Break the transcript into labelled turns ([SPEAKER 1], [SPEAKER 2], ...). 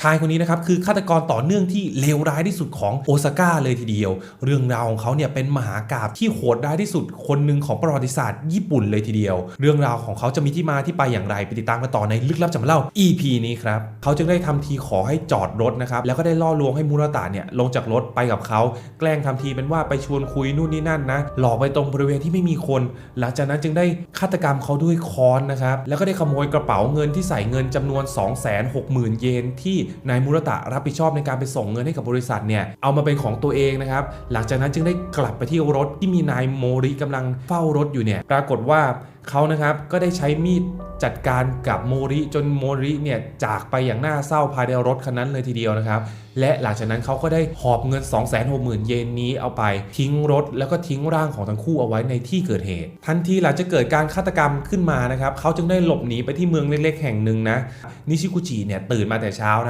[SPEAKER 1] ชายคนนี้นะครับคือฆาตกรต่อเนื่องที่เลวร้ายที่สุดของโอซาก้าเลยทีเดียว เรื่องราวของเขาเนี่ยเป็นมหากาพย์ที่โหดร้ายที่สุดคนหนึ่งของประวัติศาสตร์ญี่ปุ่นเลยทีเดียว เรื่องราวของเขาจะมีที่มาที่ไปอย่างไรไปติดตามกันต่อในลึกลับจำเล่า EP นี้ครับเขาจึงได้ทำทีขอให้จอดรถนะครับแล้วก็ได้ล่อลวงให้มูราตะเนี่ยลงจากรถไปกับเขาแกล้งทำทีเป็นว่าไปชวนคุยนู่นนี่นั่นนะหลอกไปตรงบริเวณที่ไม่มีคน หลังจากนั้นจึงได้ฆาตกรรมเขาด้วยค้อนนะครับแล้วก็ได้ขโมยกระเป๋าเงินที่ใส่เงินจำนวน 260,000 เยนที่นายมูรตะรับผิดชอบในการไปส่งเงินให้กับบริษัทเนี่ยเอามาเป็นของตัวเองนะครับหลังจากนั้นจึงได้กลับไปที่รถที่มีนายโมริกำลังเฝ้ารถอยู่เนี่ยปรากฏว่าเขานะครับก็ได้ใช้มีดจัดการกับโมริจนโมริเนี่ยจากไปอย่างน่าเศร้าภายในรถคันนั้นเลยทีเดียวนะครับ และหลังจากนั้นเขาก็ได้หอบเงิน 260,000 เยนนี้เอาไปทิ้งรถ แล้วก็ทิ้งร่างของทั้งคู่เอาไว้ในที่เกิดเหตุ ทันทีหลังจากเกิดการฆาตกรรมขึ้นมานะครับเขาจึงได้หลบหนีไปที่เมืองเล็กๆแห่งหนึ่งนะนิชิกุจิเนี่ยตื่นมาแต่เช้านะ